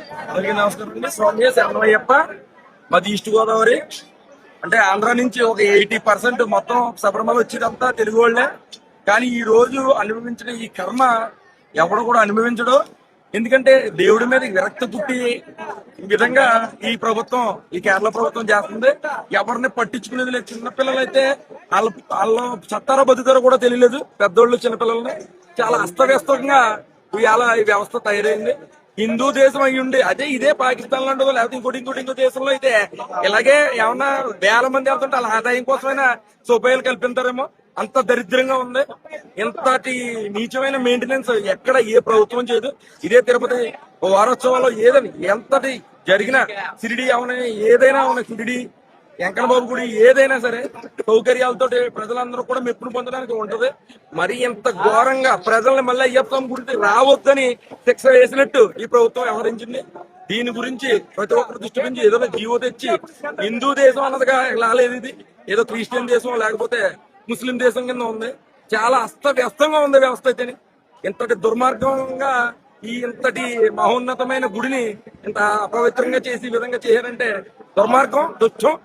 అందరికీ నమస్కారం అండి. స్వామి శరణయ్యప్ప మాది ఈస్ట్ గోదావరి. అంటే ఆంధ్ర నుంచి ఒక ఎయిటీ పర్సెంట్ మొత్తం శబరిమల వచ్చేదంతా తెలుగు వాళ్ళే. కానీ ఈ రోజు అనుభవించిన ఈ కర్మ ఎవడు కూడా అనుభవించడు. ఎందుకంటే దేవుడి మీద విరక్త పుట్టి ఈ విధంగా ఈ ప్రభుత్వం ఈ కేరళ ప్రభుత్వం చేస్తుంది. ఎవరిని పట్టించుకునేది లేదు. చిన్నపిల్లలు అయితే వాళ్ళ వాళ్ళ చత్తారా బతుకారో కూడా తెలియలేదు. పెద్దోళ్ళు చిన్నపిల్లల్ని చాలా అస్తవ్యస్తంగా ఇవాళ ఈ వ్యవస్థ తయారైంది. హిందూ దేశం అయి ఉండి అదే ఇదే పాకిస్తాన్ లాంటిదో లేకపోతే ఇంకోటి ఇంకోటి ఇంకో దేశంలో అయితే ఇలాగే ఏమన్నా వేల మంది వెళ్తుంటే వాళ్ళ ఆదాయం కోసమైనా సౌకర్యాలు కల్పిస్తారేమో అంత దరిద్రంగా ఉంది. ఇంతటి నీచమైన మెయింటెనెన్స్ ఎక్కడ ఏ ప్రభుత్వం చేయదు. ఇదే తిరుపతి వారోత్సవాల్లో ఏదని ఎంతటి జరిగిన సిరిడి అవన ఏదైనా అవన సిరిడి వెంకటబాబు గుడి ఏదైనా సరే సౌకర్యాలతో ప్రజలందరూ కూడా మెప్పును పొందడానికి ఉంటది. మరి ఇంత ఘోరంగా ప్రజల్ని మళ్ళీ అయ్యప్ప స్వామి గురించి రావద్దని శిక్ష వేసినట్టు ఈ ప్రభుత్వం వ్యవహరించింది. దీని గురించి ప్రతి ఒక్కరు దృష్టి నుంచి ఏదో జీవో తెచ్చి హిందూ దేశం అన్నదిగా లాలేదు ఇది. ఏదో క్రిస్టియన్ దేశం లేకపోతే ముస్లిం దేశం కింద ఉంది. చాలా అస్తవ్యస్తంగా ఉంది వ్యవస్థ అయితే ఇంతటి దుర్మార్గంగా ఈ ఇంతటి మహోన్నతమైన గుడిని ఇంత అపవిత్రంగా చేసి ఈ విధంగా చేశారంటే దుర్మార్గం దుష్టం.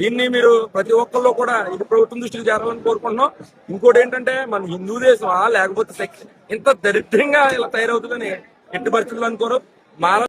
దీన్ని మీరు ప్రతి ఒక్కళ్ళు కూడా ఇది ప్రభుత్వం దృష్టికి చేరాలని కోరుకుంటున్నాం. ఇంకోటి ఏంటంటే మన హిందూ దేశమా లేకపోతే ఇంత దరిద్రంగా ఇలా తయారవుతుందని ఎట్టి పరిస్థితులు అనుకోరు. మాల